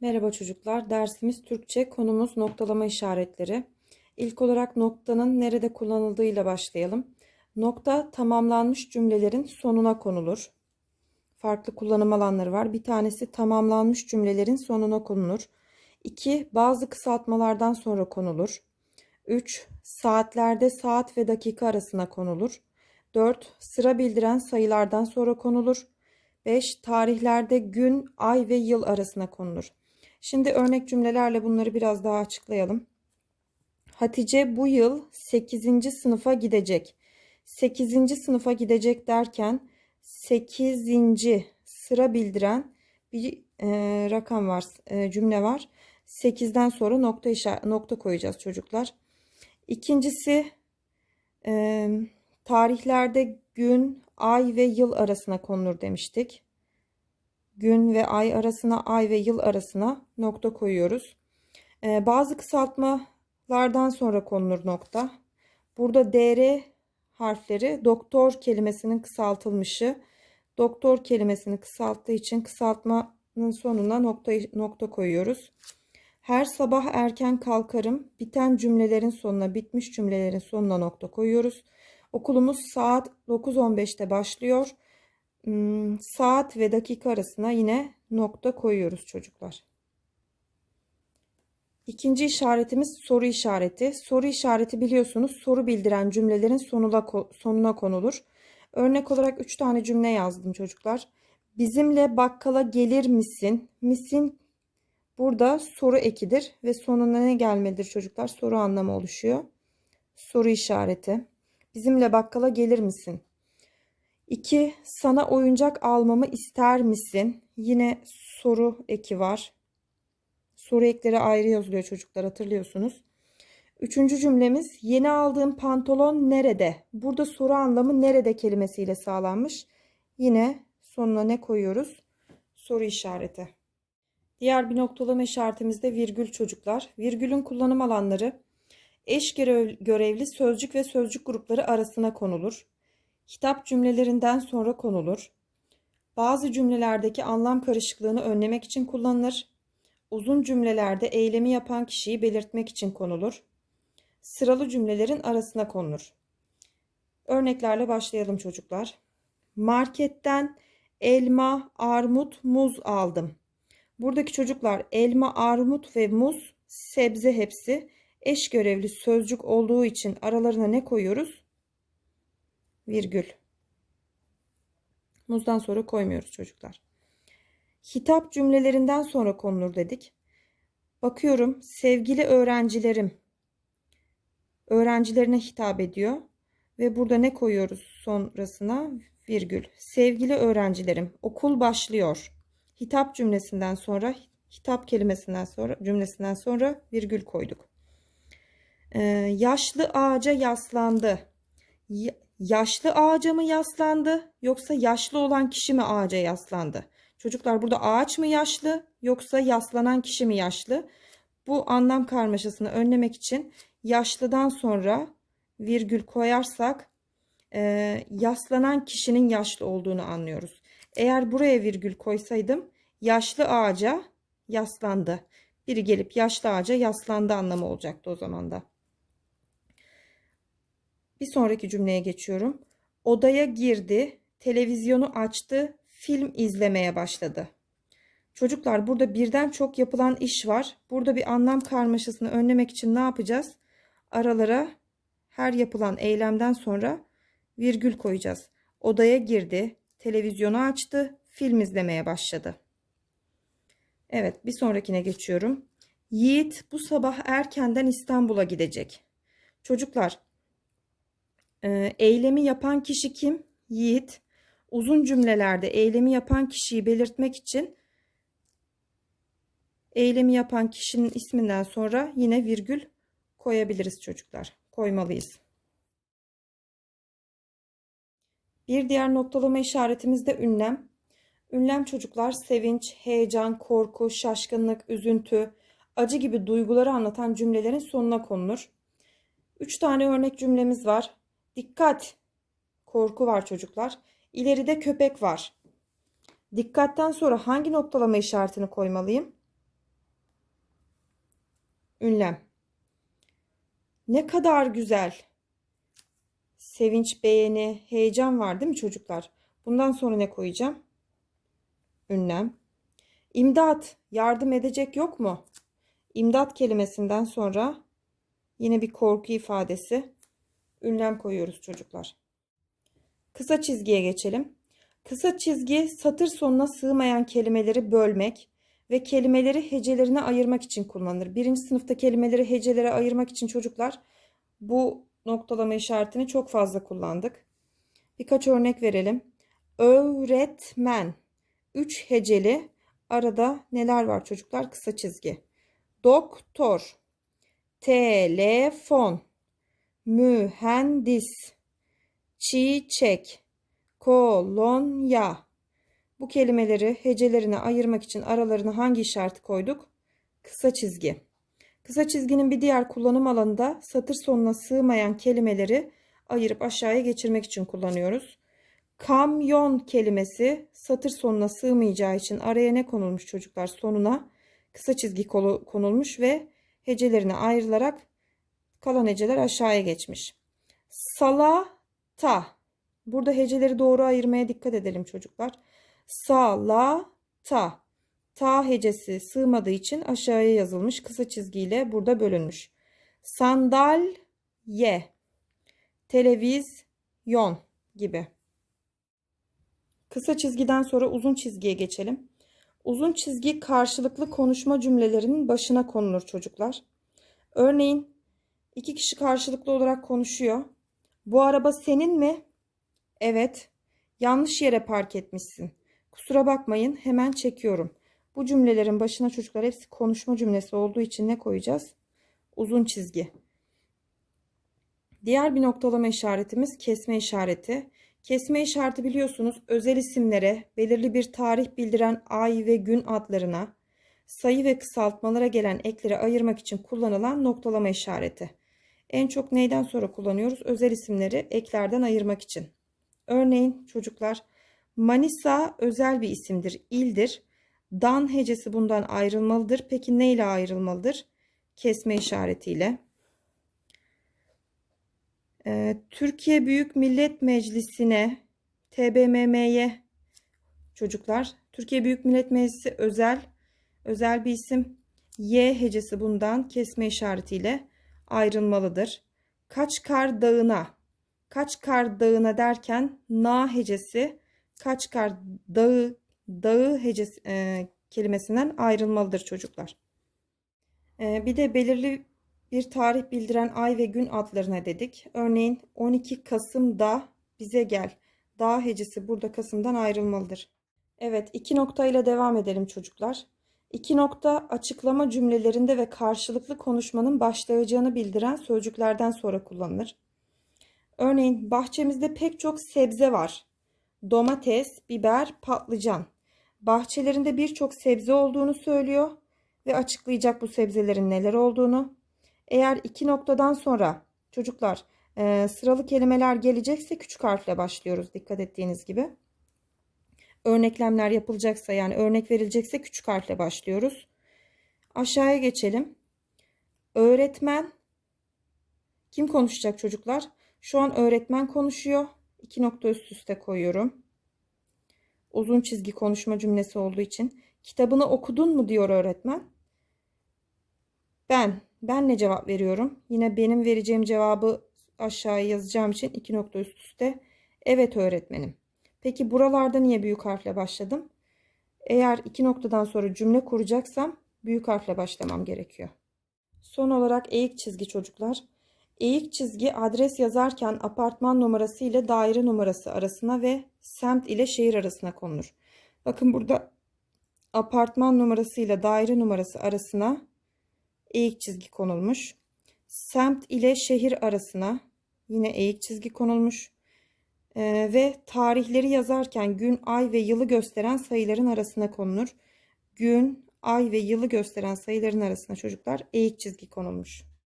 Merhaba çocuklar. Dersimiz Türkçe. Konumuz noktalama işaretleri. İlk olarak noktanın nerede kullanıldığıyla başlayalım. Nokta tamamlanmış cümlelerin sonuna konulur. Farklı kullanım alanları var. Bir tanesi tamamlanmış cümlelerin sonuna konulur. 2. Bazı kısaltmalardan sonra konulur. 3. Saatlerde saat ve dakika arasına konulur. 4. Sıra bildiren sayılardan sonra konulur. 5. Tarihlerde gün, ay ve yıl arasına konulur. Şimdi örnek cümlelerle bunları biraz daha açıklayalım. Hatice bu yıl 8. sınıfa gidecek. 8. sınıfa gidecek derken 8. sıra bildiren bir e, rakam var, e, cümle var. 8'den sonra nokta işaret, nokta koyacağız çocuklar. İkincisi e, tarihlerde gün, ay ve yıl arasına konulur demiştik gün ve ay arasına, ay ve yıl arasına nokta koyuyoruz. Ee, bazı kısaltmalardan sonra konulur nokta. Burada DR harfleri doktor kelimesinin kısaltılmışı. Doktor kelimesini kısalttığı için kısaltmanın sonuna nokta, nokta koyuyoruz. Her sabah erken kalkarım. Biten cümlelerin sonuna, bitmiş cümlelerin sonuna nokta koyuyoruz. Okulumuz saat 9.15'te başlıyor. Hmm, saat ve dakika arasına yine nokta koyuyoruz çocuklar. İkinci işaretimiz soru işareti. Soru işareti biliyorsunuz soru bildiren cümlelerin sonuna, sonuna konulur. Örnek olarak 3 tane cümle yazdım çocuklar. Bizimle bakkala gelir misin? Misin burada soru ekidir ve sonuna ne gelmelidir çocuklar? Soru anlamı oluşuyor. Soru işareti. Bizimle bakkala gelir misin? 2. Sana oyuncak almamı ister misin? Yine soru eki var. Soru ekleri ayrı yazılıyor çocuklar hatırlıyorsunuz. Üçüncü cümlemiz yeni aldığım pantolon nerede? Burada soru anlamı nerede kelimesiyle sağlanmış. Yine sonuna ne koyuyoruz? Soru işareti. Diğer bir noktalama işaretimiz de virgül çocuklar. Virgülün kullanım alanları eş görevli sözcük ve sözcük grupları arasına konulur. Kitap cümlelerinden sonra konulur. Bazı cümlelerdeki anlam karışıklığını önlemek için kullanılır. Uzun cümlelerde eylemi yapan kişiyi belirtmek için konulur. Sıralı cümlelerin arasına konulur. Örneklerle başlayalım çocuklar. Marketten elma, armut, muz aldım. Buradaki çocuklar elma, armut ve muz sebze hepsi eş görevli sözcük olduğu için aralarına ne koyuyoruz? Virgül. Muzdan sonra koymuyoruz çocuklar. Hitap cümlelerinden sonra konulur dedik. Bakıyorum sevgili öğrencilerim öğrencilerine hitap ediyor ve burada ne koyuyoruz sonrasına virgül. Sevgili öğrencilerim okul başlıyor. Hitap cümlesinden sonra hitap kelimesinden sonra cümlesinden sonra virgül koyduk. Ee, yaşlı ağaca yaslandı yaşlı ağaca mı yaslandı yoksa yaşlı olan kişi mi ağaca yaslandı? Çocuklar burada ağaç mı yaşlı yoksa yaslanan kişi mi yaşlı? Bu anlam karmaşasını önlemek için yaşlıdan sonra virgül koyarsak e, yaslanan kişinin yaşlı olduğunu anlıyoruz. Eğer buraya virgül koysaydım yaşlı ağaca yaslandı. Biri gelip yaşlı ağaca yaslandı anlamı olacaktı o zaman da. Bir sonraki cümleye geçiyorum. Odaya girdi, televizyonu açtı, film izlemeye başladı. Çocuklar burada birden çok yapılan iş var. Burada bir anlam karmaşasını önlemek için ne yapacağız? Aralara her yapılan eylemden sonra virgül koyacağız. Odaya girdi, televizyonu açtı, film izlemeye başladı. Evet, bir sonrakine geçiyorum. Yiğit bu sabah erkenden İstanbul'a gidecek. Çocuklar, e, eylemi yapan kişi kim? Yiğit. Uzun cümlelerde eylemi yapan kişiyi belirtmek için eylemi yapan kişinin isminden sonra yine virgül koyabiliriz çocuklar. Koymalıyız. Bir diğer noktalama işaretimiz de ünlem. Ünlem çocuklar sevinç, heyecan, korku, şaşkınlık, üzüntü, acı gibi duyguları anlatan cümlelerin sonuna konulur. Üç tane örnek cümlemiz var. Dikkat! Korku var çocuklar. İleride köpek var. Dikkatten sonra hangi noktalama işaretini koymalıyım? ünlem. Ne kadar güzel. Sevinç, beğeni, heyecan var değil mi çocuklar? Bundan sonra ne koyacağım? Ünlem. İmdat, yardım edecek yok mu? İmdat kelimesinden sonra yine bir korku ifadesi. Ünlem koyuyoruz çocuklar. Kısa çizgiye geçelim. Kısa çizgi satır sonuna sığmayan kelimeleri bölmek ve kelimeleri hecelerine ayırmak için kullanılır. Birinci sınıfta kelimeleri hecelere ayırmak için çocuklar bu noktalama işaretini çok fazla kullandık. Birkaç örnek verelim. Öğretmen. Üç heceli. Arada neler var çocuklar? Kısa çizgi. Doktor. Telefon. Mühendis. Çiçek. Kolonya. Bu kelimeleri hecelerine ayırmak için aralarına hangi işareti koyduk? Kısa çizgi. Kısa çizginin bir diğer kullanım alanı da satır sonuna sığmayan kelimeleri ayırıp aşağıya geçirmek için kullanıyoruz. Kamyon kelimesi satır sonuna sığmayacağı için araya ne konulmuş çocuklar? Sonuna kısa çizgi konulmuş ve hecelerine ayrılarak kalan heceler aşağıya geçmiş. Salata. Burada heceleri doğru ayırmaya dikkat edelim çocuklar. Salata. Ta hecesi sığmadığı için aşağıya yazılmış kısa çizgiyle burada bölünmüş. Sandalye, televizyon gibi. Kısa çizgiden sonra uzun çizgiye geçelim. Uzun çizgi karşılıklı konuşma cümlelerinin başına konulur çocuklar. Örneğin iki kişi karşılıklı olarak konuşuyor. Bu araba senin mi? Evet. Yanlış yere park etmişsin. Kusura bakmayın hemen çekiyorum. Bu cümlelerin başına çocuklar hepsi konuşma cümlesi olduğu için ne koyacağız? Uzun çizgi. Diğer bir noktalama işaretimiz kesme işareti. Kesme işareti biliyorsunuz özel isimlere, belirli bir tarih bildiren ay ve gün adlarına, sayı ve kısaltmalara gelen ekleri ayırmak için kullanılan noktalama işareti. En çok neyden sonra kullanıyoruz? Özel isimleri eklerden ayırmak için. Örneğin çocuklar Manisa özel bir isimdir, ildir. Dan hecesi bundan ayrılmalıdır. Peki ne ile ayrılmalıdır? Kesme işaretiyle. Ee, Türkiye Büyük Millet Meclisi'ne TBMM'ye çocuklar. Türkiye Büyük Millet Meclisi özel özel bir isim. Y hecesi bundan kesme işaretiyle ayrılmalıdır. Kaçkar Dağı'na Kaçkar Dağı'na derken na hecesi Kaçkar Dağı dağı hecesi e, kelimesinden ayrılmalıdır çocuklar. E, bir de belirli bir tarih bildiren ay ve gün adlarına dedik. Örneğin 12 Kasım'da bize gel. Dağ hecesi burada Kasım'dan ayrılmalıdır. Evet iki nokta ile devam edelim çocuklar. İki nokta açıklama cümlelerinde ve karşılıklı konuşmanın başlayacağını bildiren sözcüklerden sonra kullanılır. Örneğin bahçemizde pek çok sebze var. Domates, biber, patlıcan. Bahçelerinde birçok sebze olduğunu söylüyor ve açıklayacak bu sebzelerin neler olduğunu. Eğer iki noktadan sonra çocuklar sıralı kelimeler gelecekse küçük harfle başlıyoruz dikkat ettiğiniz gibi. Örneklemler yapılacaksa yani örnek verilecekse küçük harfle başlıyoruz. Aşağıya geçelim. Öğretmen kim konuşacak çocuklar? Şu an öğretmen konuşuyor. İki nokta üst üste koyuyorum. Uzun çizgi konuşma cümlesi olduğu için. Kitabını okudun mu diyor öğretmen. Ben. Ben ne cevap veriyorum? Yine benim vereceğim cevabı aşağıya yazacağım için iki nokta üst üste. Evet öğretmenim. Peki buralarda niye büyük harfle başladım? Eğer iki noktadan sonra cümle kuracaksam büyük harfle başlamam gerekiyor. Son olarak eğik çizgi çocuklar. Eğik çizgi adres yazarken apartman numarası ile daire numarası arasına ve semt ile şehir arasına konulur. Bakın burada apartman numarası ile daire numarası arasına eğik çizgi konulmuş. Semt ile şehir arasına yine eğik çizgi konulmuş. Ee, ve tarihleri yazarken gün, ay ve yılı gösteren sayıların arasına konulur. Gün, ay ve yılı gösteren sayıların arasına çocuklar eğik çizgi konulmuş.